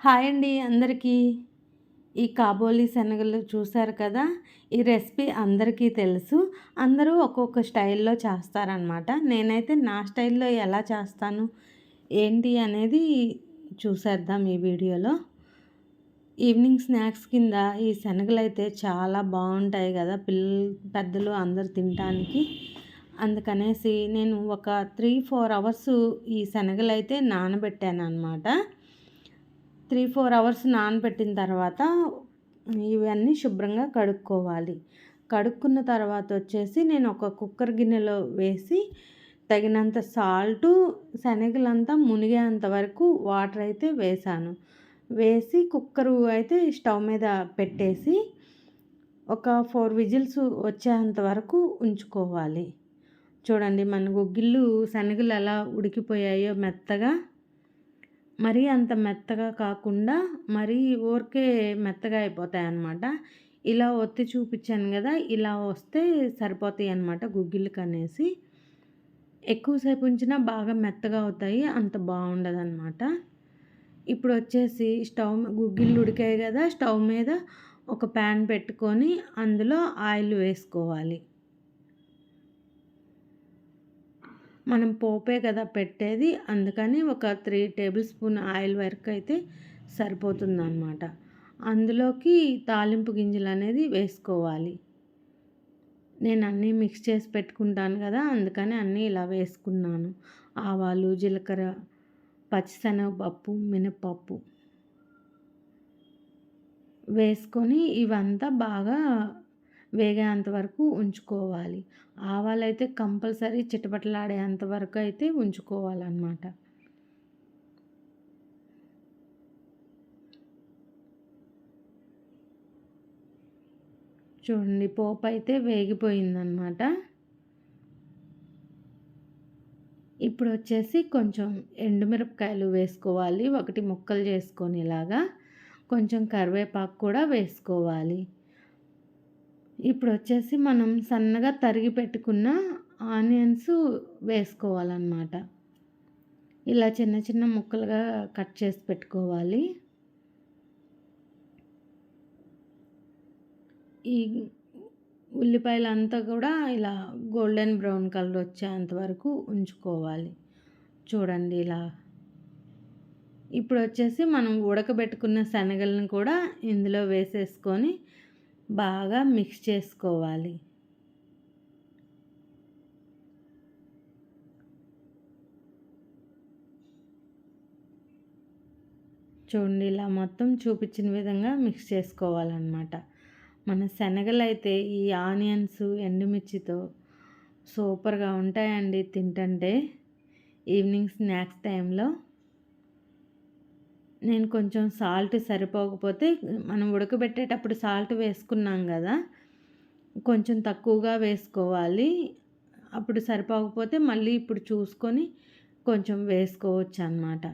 Hi అండి అందరికీ. ఈ కాబోలి శనగలు చూసారు కదా? ఈ రెసిపీ అందరికీ తెలుసు. అందరూ ఒక్కొక్క స్టైల్లో చేస్తారనమాట నేనైతే నా స్టైల్లో ఎలా చేస్తాను? ఏంటి అనేది చూసేద్దాం ఈ వీడియోలో. ఈవినింగ్ స్నాక్స్ కింద ఈ శనగలు అయితే చాలా బాగుంటాయి కదా పిల్లలు పెద్దలు అందరు తినడానికి అందుకనేసి నేను ఒక త్రీ ఫోర్ అవర్స్ ఈ శనగలు అయితే నానబెట్టాను అనమాట త్రీ ఫోర్ అవర్స్ నానబెట్టిన తర్వాత ఇవన్నీ శుభ్రంగా కడుక్కోవాలి. కడుక్కున్న తర్వాత వచ్చేసి నేను ఒక కుక్కర్ గిన్నెలో వేసి తగినంత సాల్టు శనగలంతా మునిగేంత వరకు వాటర్ అయితే వేసాను. వేసి కుక్కరు అయితే స్టవ్ మీద పెట్టేసి ఒక ఫోర్ విజిల్స్ వచ్చేంత వరకు ఉంచుకోవాలి. చూడండి మన గుగ్గిళ్ళు శనగలు ఎలా ఉడికిపోయాయో మెత్తగా మరీ అంత మెత్తగా కాకుండా మరీ ఊరికే మెత్తగా అయిపోతాయి అన్నమాట ఇలా ఒత్తి చూపించాను కదా ఇలా వస్తే సరిపోతాయి అన్నమాట గుగ్గిళ్ళకి అనేసి ఎక్కువసేపు ఉంచినా బాగా మెత్తగా అవుతాయి అంత బాగుండదు అనమాట ఇప్పుడు వచ్చేసి స్టవ్ గుగ్గిళ్ళు ఉడికాయి కదా స్టవ్ మీద ఒక ప్యాన్ పెట్టుకొని అందులో ఆయిల్ వేసుకోవాలి. మనం పోపే కదా పెట్టేది. అందుకని ఒక త్రీ టేబుల్ స్పూన్ ఆయిల్ వరకు అయితే సరిపోతుందనమాట అందులోకి తాలింపు గింజలు అనేది వేసుకోవాలి. నేను అన్నీ మిక్స్ చేసి పెట్టుకుంటాను కదా అందుకని అన్నీ ఇలా వేసుకున్నాను. ఆవాలు జీలకర్ర పచ్చిశనగపప్పు మినపప్పు వేసుకొని ఇవంతా బాగా వేగేంత వరకు ఉంచుకోవాలి. ఆవాలు అయితే కంపల్సరీ చిటపటలాడేంత వరకు అయితే ఉంచుకోవాలన్నమాట. చూడండి పోపు అయితే వేగిపోయిందనమాట ఇప్పుడు వచ్చేసి కొంచెం ఎండుమిరపకాయలు వేసుకోవాలి. ఒకటి ముక్కలు చేసుకొని ఇలాగా కొంచెం కరివేపాకు కూడా వేసుకోవాలి. ఇప్పుడు వచ్చేసి మనం సన్నగా తరిగి పెట్టుకున్న ఆనియన్స్ వేసుకోవాలన్నమాట. ఇలా చిన్న చిన్న ముక్కలుగా కట్ చేసి పెట్టుకోవాలి. ఈ ఉల్లిపాయలంతా కూడా ఇలా గోల్డెన్ బ్రౌన్ కలర్ వచ్చేంత వరకు ఉంచుకోవాలి. చూడండి ఇలా. ఇప్పుడు వచ్చేసి మనం ఉడకబెట్టుకున్న శనగలను కూడా ఇందులో వేసేసుకొని బాగా మిక్స్ చేసుకోవాలి. చూడండి ఇలా మొత్తం చూపించిన విధంగా మిక్స్ చేసుకోవాలన్నమాట. మన శనగలు అయితే ఈ ఆనియన్స్ ఎండుమిర్చితో సూపర్గా ఉంటాయండి తింటంటే. ఈవినింగ్ స్నాక్స్ టైంలో నేను కొంచెం సాల్ట్ సరిపోకపోతే మనం ఉడకబెట్టేటప్పుడు సాల్ట్ వేసుకున్నాం కదా కొంచెం తక్కువగా వేసుకోవాలి. అప్పుడు సరిపోకపోతే మళ్ళీ ఇప్పుడు చూసుకొని కొంచెం వేసుకోవచ్చు అన్నమాట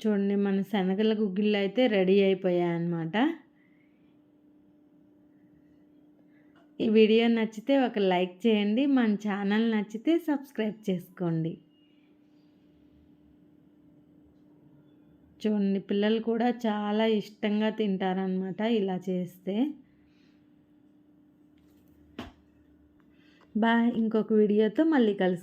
చూడండి మన శనగల గుగ్గిళ్ళు అయితే రెడీ అయిపోయాయి అన్నమాట ఈ వీడియో నచ్చితే ఒక లైక్ చేయండి మన ఛానల్ నచ్చితే సబ్స్క్రైబ్ చేసుకోండి. చూడండి పిల్లలు కూడా చాలా ఇష్టంగా తింటారనమాట ఇలా చేస్తే. బాయ్. ఇంకొక వీడియోతో మళ్ళీ కలుసు